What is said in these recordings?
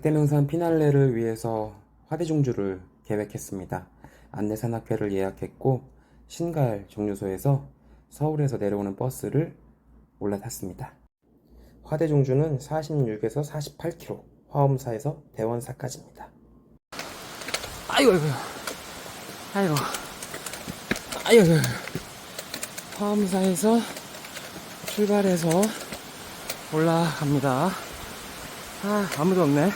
백대명산 피날레를 위해서 화대중주를 계획했습니다. 안내산악회를 예약했고 신갈 정류소에서 서울에서 내려오는 버스를 올라탔습니다. 화대중주는 46에서 48km, 화엄사에서 대원사까지입니다. 아이고 아이고 아이고 아이고. 화엄사에서 출발해서 올라갑니다. 아, 아무도 없네.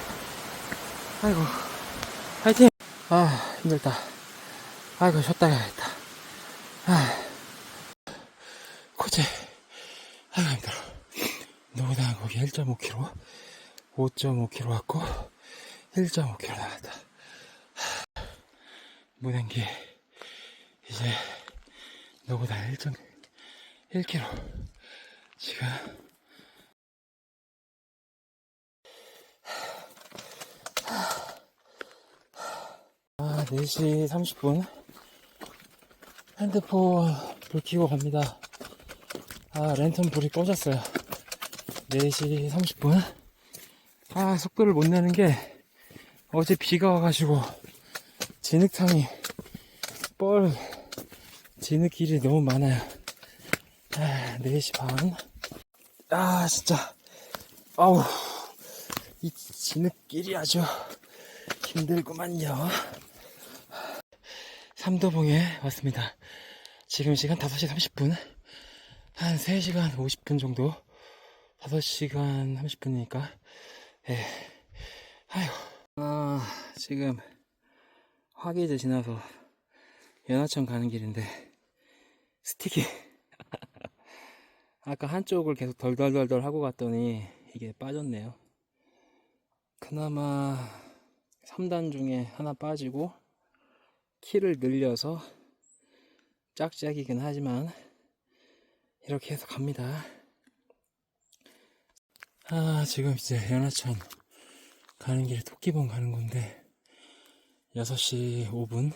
아이고, 파이팅! 아, 힘들다. 아이고, 쉬었다 가야겠다. 아, 코제. 아이고, 힘들어. 노고당 거기 1.5km, 5.5km 왔고, 1.5km 나갔다. 무den기, 이제, 노고당 1.1km. 지금, 4시 30분. 핸드폰 불 켜고 갑니다. 아, 랜턴 불이 꺼졌어요. 4시 30분. 아, 속도를 못 내는 게 어제 비가 와가지고 진흙탕이 뻘 진흙길이 너무 많아요. 아, 4시 반. 아, 진짜. 아우, 이 진흙길이 아주 힘들구만요. 삼도봉에 왔습니다. 지금 시간 5시 30분. 한 3시간 50분 정도. 5시간 30분이니까. 예. 아이고. 아, 지금 화기제 지나서 연하천 가는 길인데, 스틱이. 아까 한쪽을 계속 덜덜덜덜 하고 갔더니 이게 빠졌네요. 그나마 3단 중에 하나 빠지고 키를 늘려서 짝짝이긴 하지만 이렇게 해서 갑니다. 아 지금 이제 연하천 가는 길에 토끼봉 가는 건데 6시 5분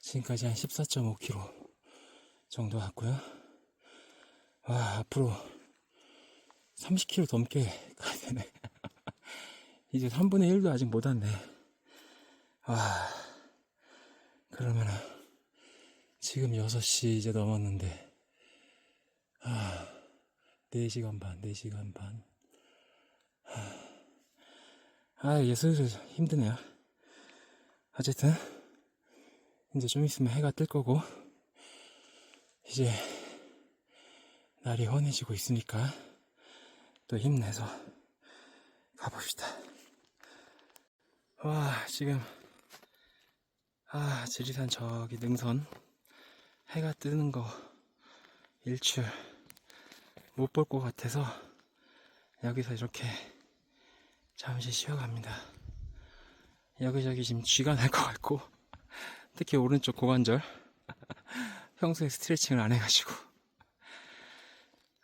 지금까지 한 14.5km 정도 왔고요. 와 앞으로 30km 넘게 가야 되네. 이제 3분의 1도 아직 못 왔네. 와, 그러면은, 지금 6시 이제 넘었는데, 아, 4시간 반, 4시간 반. 아, 이제 슬슬 힘드네요. 어쨌든, 이제 좀 있으면 해가 뜰 거고, 이제, 날이 환해지고 있으니까, 또 힘내서 가봅시다. 와, 지금, 아, 지리산 저기 능선, 해가 뜨는 거, 일출, 못 볼 것 같아서, 여기서 이렇게, 잠시 쉬어갑니다. 여기저기 지금 쥐가 날 것 같고, 특히 오른쪽 고관절, 평소에 스트레칭을 안 해가지고,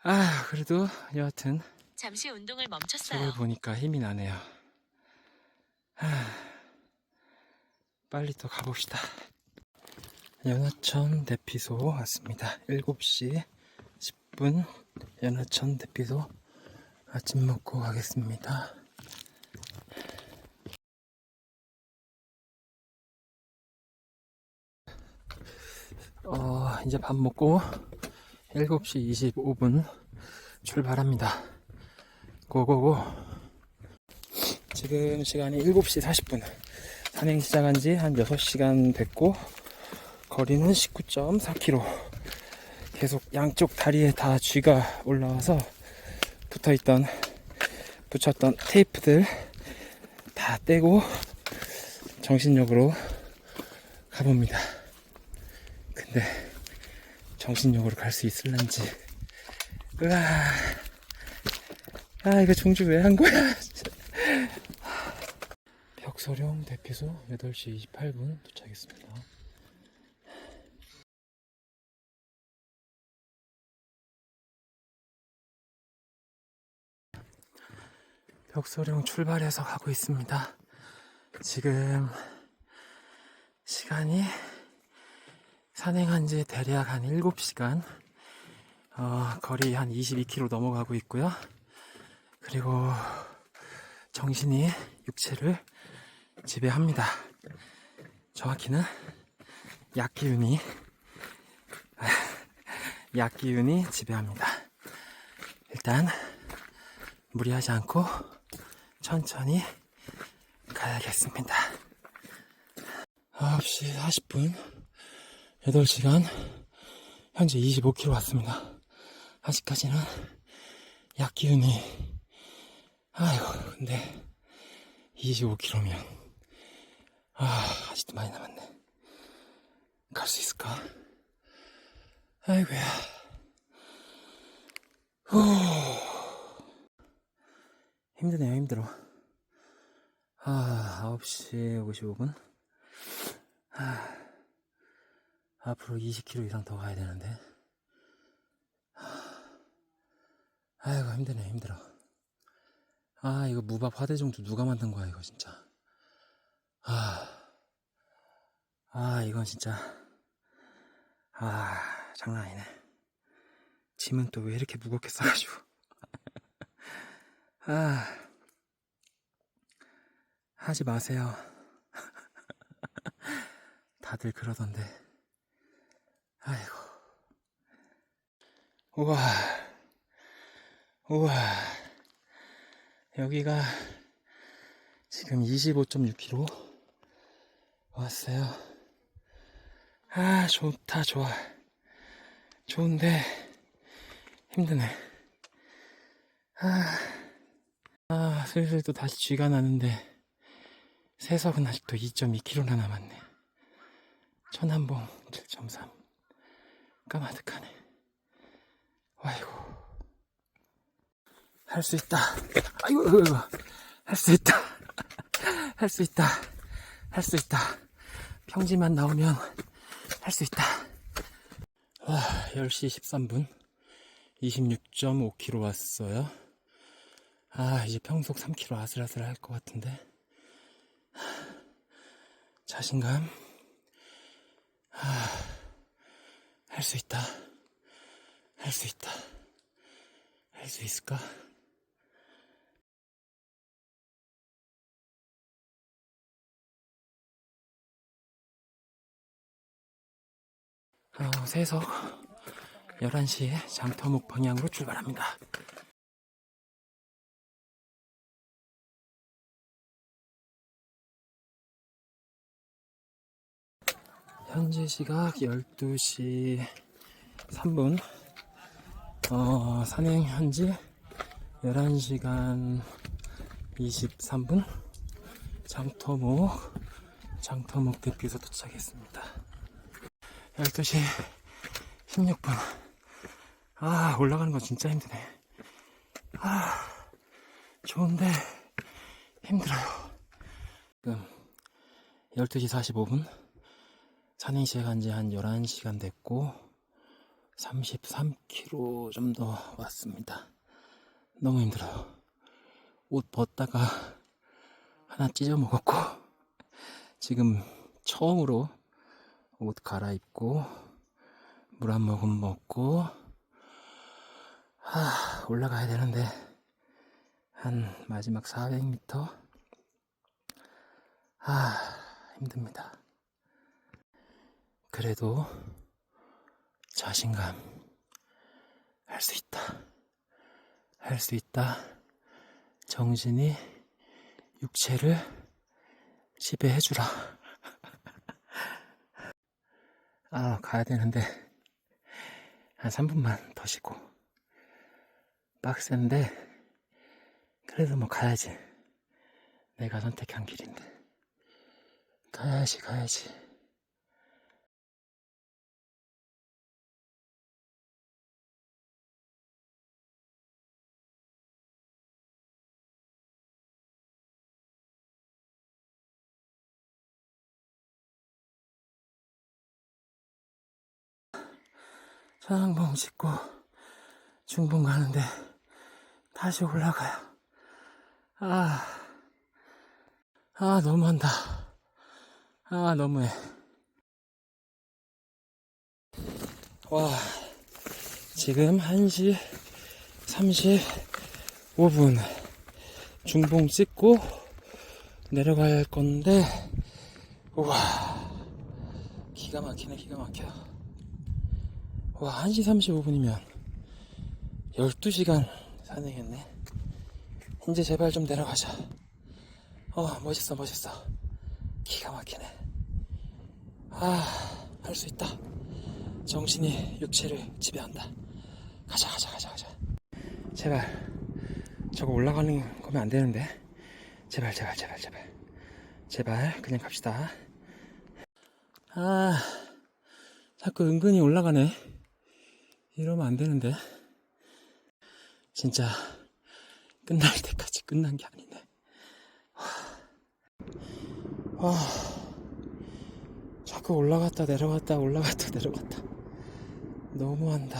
아, 그래도, 여하튼, 잠시 운동을 저걸 멈췄어요. 보니까 힘이 나네요. 하, 빨리 또 가봅시다. 연하천 대피소 왔습니다. 7시 10분 연하천 대피소 아침 먹고 가겠습니다. 어, 이제 밥 먹고 7시 25분 출발합니다. 고고고. 지금 시간이 7시 40분. 산행 시작한 지 한 6시간 됐고, 거리는 19.4km. 계속 양쪽 다리에 다 쥐가 올라와서 붙어 있던, 붙였던 테이프들 다 떼고 정신력으로 가봅니다. 근데 정신력으로 갈 수 있을런지. 으아. 아 이거 종주 왜 한 거야 벽소령 대피소 8시 28분 도착했습니다. 벽소령 출발해서 가고 있습니다. 지금 시간이 산행한 지 대략 한 7시간 어, 거리 한 22km 넘어가고 있고요. 그리고 정신이 육체를 지배합니다. 정확히는 약기운이 약기운이 지배합니다. 일단 무리하지 않고 천천히 가야겠습니다. 9시 40분 8시간 현재 25km 왔습니다. 아직까지는 약기운이 아이고 근데 25km면 아 아직도 많이 남았네. 갈 수 있을까? 아이고야. 후. 힘드네요, 힘들어. 아, 9시 55분. 아, 앞으로 20km 이상 더 가야 되는데. 아이고, 힘드네, 힘들어. 아, 이거 무밥 화대종도 누가 만든 거야, 이거 진짜. 아, 아, 이건 진짜. 아, 장난 아니네. 짐은 또 왜 이렇게 무겁게 싸가지고. 아, 하지 마세요. 다들 그러던데. 아이고. 우와. 우와. 여기가 지금 25.6km 왔어요. 아, 좋다, 좋아. 좋은데, 힘드네. 아, 아, 슬슬 또 다시 쥐가 나는데, 세석은 아직도 2.2km나 남았네. 천안봉 7.3. 까마득하네. 아이고. 할 수 있다. 아이고, 아이고. 할 수 있다. 할 수 있다. 할 수 있다. 평지만 나오면 할 수 있다. 와, 10시 13분. 26.5km 왔어요. 아, 이제 평속 3km 아슬아슬 할 것 같은데. 자신감. 할수 있다. 할 수 있다. 할 수 있을까? 어, 세석 11시에 장터목 방향으로 출발합니다. 현재 시각 12시 3분. 어, 산행 현지 11시간 23분. 장터목, 장터목 대피소 도착했습니다. 12시 16분. 아, 올라가는 거 진짜 힘드네. 아, 좋은데 힘들어요. 지금 12시 45분. 산행 시간 지 한 11시간 됐고 33km 정도 왔습니다. 너무 힘들어요. 옷 벗다가 하나 찢어 먹었고 지금 처음으로 옷 갈아입고 물 한 모금 먹고 하, 올라가야 되는데 한 마지막 400m 아 힘듭니다. 그래도 자신감 할 수 있다. 할 수 있다. 정신이 육체를 지배해주라. 아, 가야 되는데, 한 3분만 더 쉬고. 빡센데, 그래도 뭐 가야지. 내가 선택한 길인데. 가야지, 가야지. 천왕봉 짚고 중봉 가는데 다시 올라가요. 아, 아, 너무한다. 아, 너무해. 와, 지금 1시 35분. 중봉 찍고 내려갈 건데, 우와. 기가 막히네, 기가 막혀. 와, 1시 35분이면 12시간 산행했네. 이제 제발 좀 내려가자. 어, 멋있어, 멋있어. 기가 막히네. 아, 할 수 있다. 정신이 육체를 지배한다. 가자, 가자, 가자, 가자. 제발, 저거 올라가는 거면 안 되는데. 제발, 제발, 제발, 제발. 제발, 그냥 갑시다. 아, 자꾸 은근히 올라가네. 이러면 안 되는데. 진짜, 끝날 때까지 끝난 게 아니네. 와. 와. 자꾸 올라갔다 내려갔다 올라갔다 내려갔다 너무한다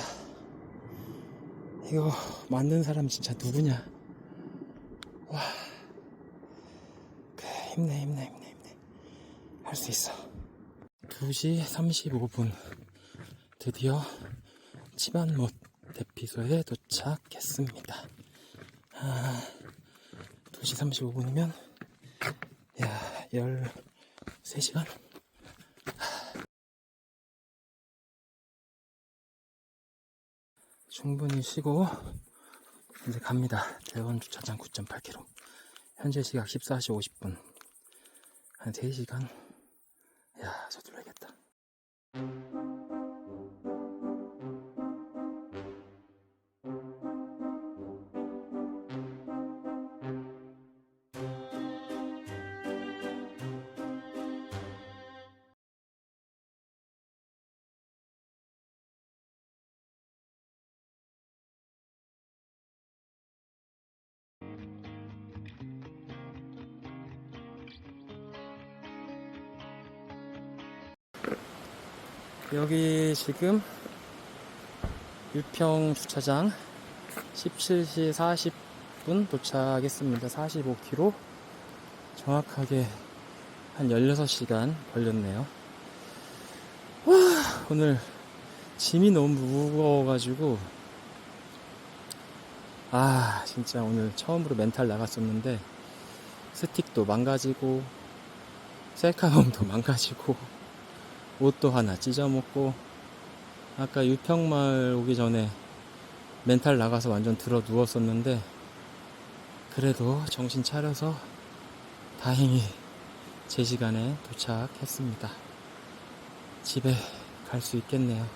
이거 만든 사람 진짜 누구냐 와 그래 힘내 힘내 힘내 힘내 할 수 있어 2시 35분 드디어 치반못 대피소에 도착했습니다 아 2시 35분이면 야 13시간 충분히 쉬고 이제 갑니다. 대원 주차장 9.8km. 현재 시각 14시 50분. 한 3시간. 야, 서둘러야겠다. 여기 지금 유평 주차장 17시 40분 도착했습니다. 45km. 정확하게 한 16시간 걸렸네요. 와, 오늘 짐이 너무 무거워가지고, 아, 진짜 오늘 처음으로 멘탈 나갔었는데, 스틱도 망가지고, 셀카봉도 망가지고, 옷도 하나 찢어먹고 아까 유평마을 오기 전에 멘탈 나가서 완전 들어 누웠었는데 그래도 정신 차려서 다행히 제 시간에 도착했습니다. 집에 갈 수 있겠네요.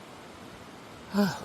아,